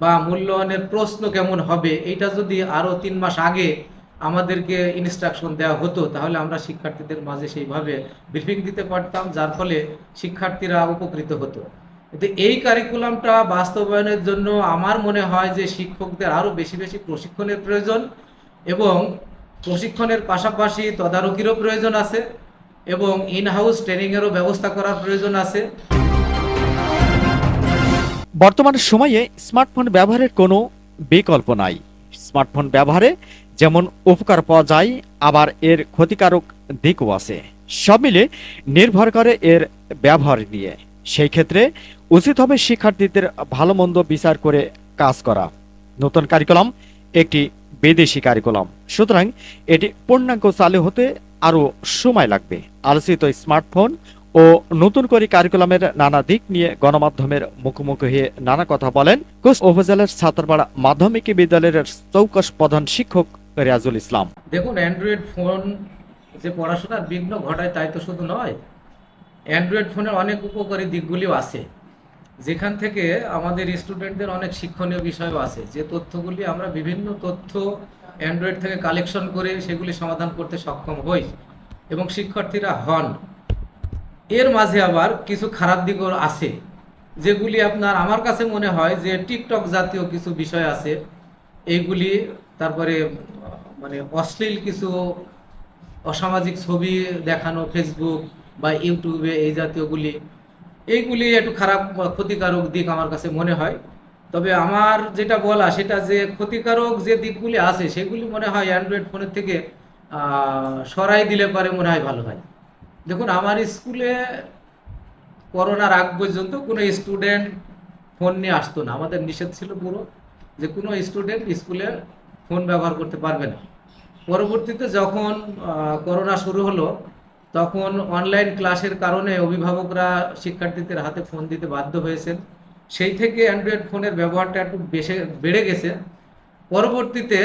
বা মূল্যায়নের প্রশ্ন কেমন হবে এটা যদি আরও তিন মাস আগে আমাদেরকে ইনস্ট্রাকশন দেওয়া হতো, তাহলে আমরা শিক্ষার্থীদের মাঝে সেইভাবে ব্রিফিং দিতে পারতাম, যার ফলে শিক্ষার্থীরা উপকৃত হতো। কিন্তু এই কারিকুলামটা বাস্তবায়নের জন্য আমার মনে হয় যে শিক্ষকদের আরও বেশি বেশি প্রশিক্ষণের প্রয়োজন এবং প্রশিক্ষণের পাশাপাশি তদারকিরও প্রয়োজন আছে এবং ইন হাউস ট্রেনিংয়েরও ব্যবস্থা করার প্রয়োজন আছে। বর্তমান সময়ে স্মার্টফোন ব্যবহারের কোনো বিকল্প নাই। স্মার্টফোন ব্যবহারে যেমন উপকার পাওয়া যায়, আবার এর ক্ষতিকারক দিকও আছে। সব মিলে নির্ভর করে এর ব্যবহার নিয়ে। সেই ক্ষেত্রে উচিত হবে শিক্ষার্থীদের ভালো মন্দ বিচার করে কাজ করা। নতুন কারিকুলাম একটি বিদেশি কারিকুলাম সুতরাং এটি পূর্ণাঙ্গ চালু হতে আরও সময় লাগবে। আলোচিত স্মার্টফোন ও নতুন করে কারিকুলামের নানা দিক নিয়ে গণমাধ্যমের মুখোমুখি হয়ে নানা কথা বলেন কোচ উপজেলার ছাত্রপাড়া মাধ্যমিক বিদ্যালয়ের চৌকস প্রধান শিক্ষক রিয়াজুল ইসলাম। দেখুন অ্যান্ড্রয়েড ফোন যে পড়াশোনার বিঘ্ন ঘটায় তাই তো শুধু নয় অ্যান্ড্রয়েড ফোনের অনেক উপকারী দিকগুলিও আছে। যেখান থেকে আমাদের স্টুডেন্টদের অনেক শিক্ষণীয় বিষয়ও আছে। যে তথ্যগুলি আমরা বিভিন্ন তথ্য অ্যান্ড্রয়েড থেকে কালেকশন করে সেগুলি সমাধান করতে সক্ষম হই এবং শিক্ষার্থীরা হন। এর মাঝে আবার কিছু খারাপ দিকও আছে, যেগুলি আপনার আমার কাছে মনে হয় যে টিকটক জাতীয় কিছু বিষয় আছে, এইগুলি তারপরে মানে অশ্লীল কিছু অসামাজিক ছবি দেখানো ফেসবুক বা ইউটিউবে এই জাতীয়গুলি, এইগুলি একটু খারাপ ক্ষতিকারক দিক আমার কাছে মনে হয়। তবে আমার যেটা বলা সেটা যে ক্ষতিকারক যে দিকগুলি আছে, সেগুলি মনে হয় অ্যান্ড্রয়েড ফোনের থেকে সরাই দিলে পারে মনে হয় ভালো হয়। দেখুন, আমার স্কুলে করোনার আগ পর্যন্ত কোনো স্টুডেন্ট ফোন নিয়ে আসতো না। আমাদের নিষেধ ছিল পুরো যে কোনো স্টুডেন্ট স্কুলে ফোন ব্যবহার করতে পারবে না। পরবর্তীতে যখন করোনা শুরু হলো, তখন অনলাইন ক্লাসের কারণে অভিভাবকরা শিক্ষার্থীদের হাতে ফোন দিতে বাধ্য হয়েছেন। সেই থেকে অ্যান্ড্রয়েড ফোনের ব্যবহারটা একটু বেশি, বেড়ে গেছে। পরবর্তীতে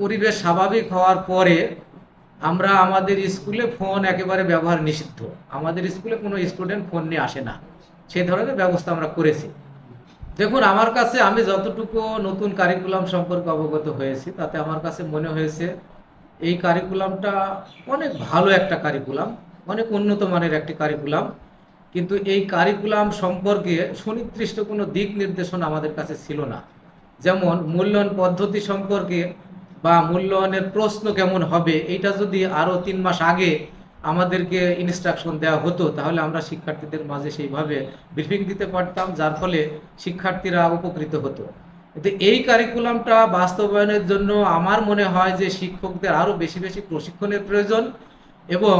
পরিবেশ স্বাভাবিক হওয়ার পরে আমরা আমাদের স্কুলে ফোন একেবারে ব্যবহার নিষিদ্ধ। আমাদের স্কুলে কোনো স্টুডেন্ট ফোন নিয়ে আসে না। সেই ধরনের ব্যবস্থা আমরা করেছি। দেখুন, আমার কাছে আমি যতটুকু নতুন কারিকুলাম সম্পর্কে অবগত হয়েছি, তাতে আমার কাছে মনে হয়েছে এই কারিকুলামটা অনেক ভালো একটা কারিকুলাম অনেক উন্নত মানের একটি কারিকুলাম কিন্তু এই কারিকুলাম সম্পর্কে সুনির্দিষ্ট কোনো দিক নির্দেশনা আমাদের কাছে ছিল না। যেমন মূল্যায়ন পদ্ধতি সম্পর্কে বা মূল্যায়নের প্রশ্ন কেমন হবে এটা যদি আরও তিন মাস আগে আমাদেরকে ইনস্ট্রাকশন দেওয়া হতো, তাহলে আমরা শিক্ষার্থীদের মাঝে সেইভাবে ব্রিফিং দিতে পারতাম, যার ফলে শিক্ষার্থীরা উপকৃত হতো। কিন্তু এই কারিকুলামটা বাস্তবায়নের জন্য আমার মনে হয় যে শিক্ষকদের আরও বেশি বেশি প্রশিক্ষণের প্রয়োজন এবং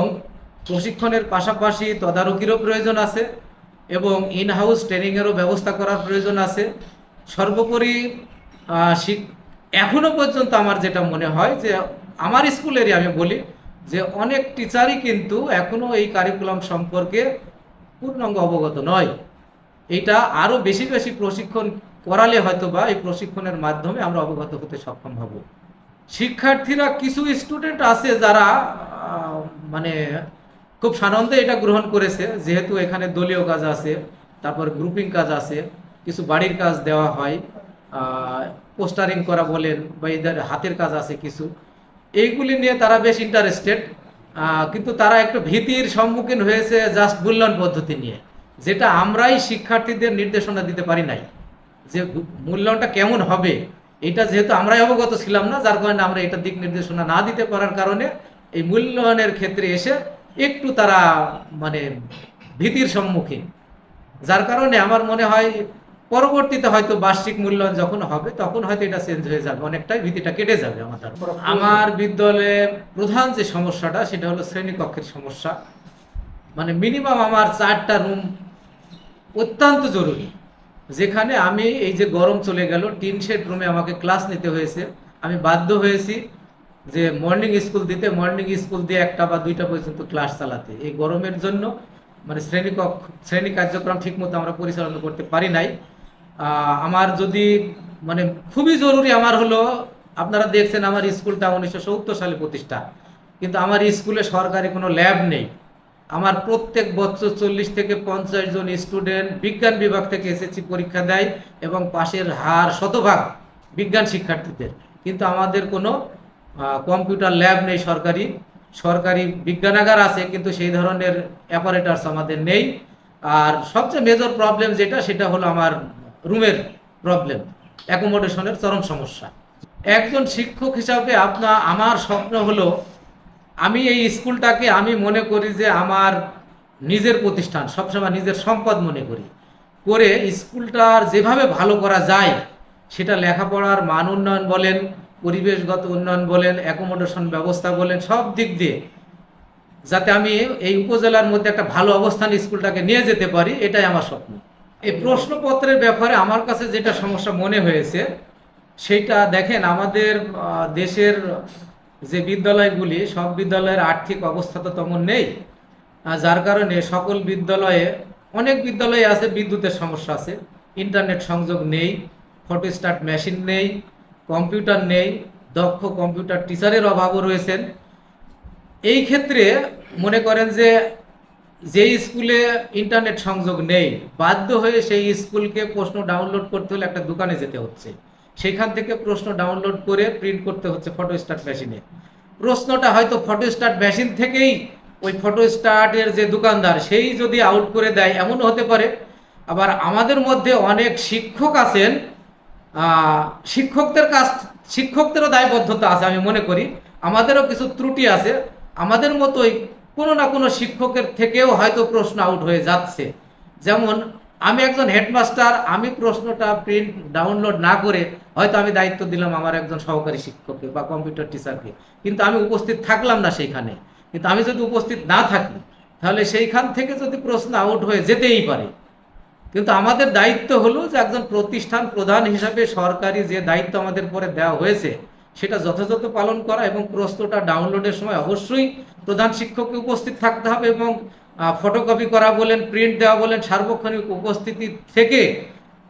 প্রশিক্ষণের পাশাপাশি তদারকিরও প্রয়োজন আছে এবং ইন হাউস ট্রেনিংয়েরও ব্যবস্থা করার প্রয়োজন আছে। সর্বোপরি এখনও পর্যন্ত আমার যেটা মনে হয় যে আমার স্কুলেরই আমি বলি যে অনেক টিচারই কিন্তু এখনও এই কারিকুলাম সম্পর্কে পূর্ণাঙ্গ অবগত নয়। এটা আরও বেশি বেশি প্রশিক্ষণ করালে হয়তো বা এই প্রশিক্ষণের মাধ্যমে আমরা অবগত হতে সক্ষম হব। শিক্ষার্থীরা কিছু স্টুডেন্ট আছে যারা মানে খুব সানন্দে এটা গ্রহণ করেছে, যেহেতু এখানে দলীয় কাজ আছে, তারপর গ্রুপিং কাজ আছে, কিছু বাড়ির কাজ দেওয়া হয়। পোস্টারিং করা বলেন বা এদের হাতের কাজ আছে কিছু, এইগুলি নিয়ে তারা বেশ ইন্টারেস্টেড কিন্তু তারা একটু ভীতির সম্মুখীন হয়েছে জাস্ট মূল্যায়ন পদ্ধতি নিয়ে, যেটা আমরাই শিক্ষার্থীদের নির্দেশনা দিতে পারি নাই, যে মূল্যায়নটা কেমন হবে, এটা যেহেতু আমরাই অবগত ছিলাম না, যার কারণে আমরা এটা দিক নির্দেশনা না দিতে পারার কারণে এই মূল্যায়নের ক্ষেত্রে এসে একটু তারা মানে ভীতির সম্মুখীন, যার কারণে আমার মনে হয় পরবর্তীতে হয়তো বার্ষিক মূল্যায়ন যখন হবে তখন হয়তো এটা চেঞ্জ হয়ে যাবে অনেকটাই ভীতিটা কেটে যাবে আমাদের আমার বিদ্যালয়ের প্রধান যে সমস্যাটা সেটা হলো শ্রেণীকক্ষের সমস্যা। মানে মিনিমাম আমার চারটা রুম অত্যন্ত জরুরি। যেখানে আমি এই যে গরম চলে গেল টিন শেড রুমে আমাকে ক্লাস নিতে হয়েছে। আমি বাধ্য হয়েছি যে মর্নিং স্কুল দিতে মর্নিং স্কুল দিয়ে একটা বা দুইটা পর্যন্ত ক্লাস চালাতে। এই গরমের জন্য মানে শ্রেণীকক্ষ শ্রেণি কার্যক্রম ঠিকমতো আমরা পরিচালনা করতে পারি নাই। আমার যদি মানে খুবই জরুরি আমার হলো, আপনারা দেখছেন আমার স্কুলটা উনিশশো সত্তর সালে প্রতিষ্ঠা। কিন্তু আমার স্কুলে সরকারি কোনো ল্যাব নেই। আমার প্রত্যেক বছর চল্লিশ থেকে পঞ্চাশ জন স্টুডেন্ট বিজ্ঞান বিভাগ থেকে এসএসসি পরীক্ষা দেয় এবং পাশের হার শতভাগ বিজ্ঞান শিক্ষার্থীদের। কিন্তু আমাদের কোনো কম্পিউটার ল্যাব নেই সরকারি। সরকারি বিজ্ঞানাগার আছে, কিন্তু সেই ধরনের অ্যাপারেটার্স আমাদের নেই। আর সবচেয়ে মেজর প্রবলেম যেটা, সেটা হলো আমার রুমের প্রবলেম অ্যাকোমোডেশনের চরম সমস্যা। একজন শিক্ষক হিসাবে আপনার আমার স্বপ্ন হলো, আমি এই স্কুলটাকে আমি মনে করি যে আমার নিজের প্রতিষ্ঠান, সবসময় নিজের সম্পদ মনে করি। করে স্কুলটার যেভাবে ভালো করা যায়, সেটা লেখাপড়ার মান উন্নয়ন বলেন, পরিবেশগত উন্নয়ন বলেন অ্যাকোমোডেশন ব্যবস্থা বলেন, সব দিক দিয়ে। যাতে আমি এই উপজেলার মধ্যে একটা ভালো অবস্থান স্কুলটাকে নিয়ে যেতে পারি, এটাই আমার স্বপ্ন। এই প্রশ্নপত্রের ব্যাপারে আমার কাছে যেটা সমস্যা মনে হয়েছে সেটা দেখেন আমাদের দেশের যে বিদ্যালয়গুলি, সব বিদ্যালয়ের আর্থিক অবস্থা তো তেমন নেই। যার কারণে সকল বিদ্যালয়ে, অনেক বিদ্যালয়ে আছে বিদ্যুতের সমস্যা আছে। ইন্টারনেট সংযোগ নেই, ফটো স্টার্ট মেশিন নেই, কম্পিউটার নেই, দক্ষ কম্পিউটার টিচারের অভাবও রয়েছেন। এই ক্ষেত্রে মনে করেন যে যে স্কুলে ইন্টারনেট সংযোগ নেই, বাধ্য হয়ে সেই স্কুলকে প্রশ্ন ডাউনলোড করতে হলে একটা দোকানে যেতে হচ্ছে। সেখান থেকে প্রশ্ন ডাউনলোড করে প্রিন্ট করতে হচ্ছে ফটো স্টার্ট মেশিনে প্রশ্নটা হয়তো ফটো স্টার্ট মেশিন থেকেই ওই ফটো স্টার্টের যে দোকানদার, সেই যদি আউট করে দেয়, এমনও হতে পারে। আবার আমাদের মধ্যে অনেক শিক্ষক আছেন শিক্ষকদের কাছ, শিক্ষকদেরও দায়বদ্ধতা আছে আমি মনে করি। আমাদেরও কিছু ত্রুটি আছে। আমাদের মতোই কোনো না কোনো শিক্ষকের থেকেও হয়তো প্রশ্ন আউট হয়ে যাচ্ছে। যেমন, আমি একজন হেডমাস্টার, আমি প্রশ্নটা প্রিন্ট ডাউনলোড না করে হয়তো আমি দায়িত্ব দিলাম আমার একজন সহকারী শিক্ষককে বা কম্পিউটার টিচারকে। কিন্তু আমি উপস্থিত থাকলাম না সেইখানে। কিন্তু আমি যদি উপস্থিত না থাকি, তাহলে সেইখান থেকে যদি প্রশ্ন আউট হয়ে যেতেই পারে। কিন্তু আমাদের দায়িত্ব হলো যে একজন প্রতিষ্ঠান প্রধান হিসাবে সরকারি যে দায়িত্ব আমাদের পরে দেওয়া হয়েছে সেটা যথাযথ পালন করা এবং প্রশ্নটা ডাউনলোডের সময় অবশ্যই প্রধান শিক্ষককে উপস্থিত থাকতে হবে এবং ফটোকপি করা বলেন প্রিন্ট দেওয়া বলেন, সার্বক্ষণিক উপস্থিতি থেকে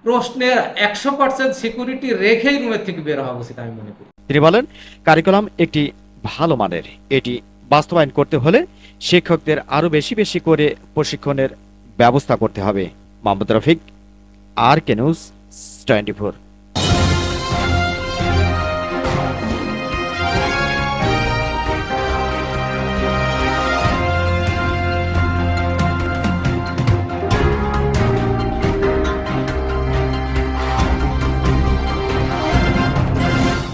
প্রশ্নের একশো পার্সেন্ট সিকিউরিটি রেখেই রুমের থেকে বের হওয়া উচিত আমি মনে করি। তিনি বলেন কারিকুলাম একটি ভালো মানের। এটি বাস্তবায়ন করতে হলে শিক্ষকদের আরও বেশি বেশি করে প্রশিক্ষণের ব্যবস্থা করতে হবে। Mohammad Rafiq R K news twenty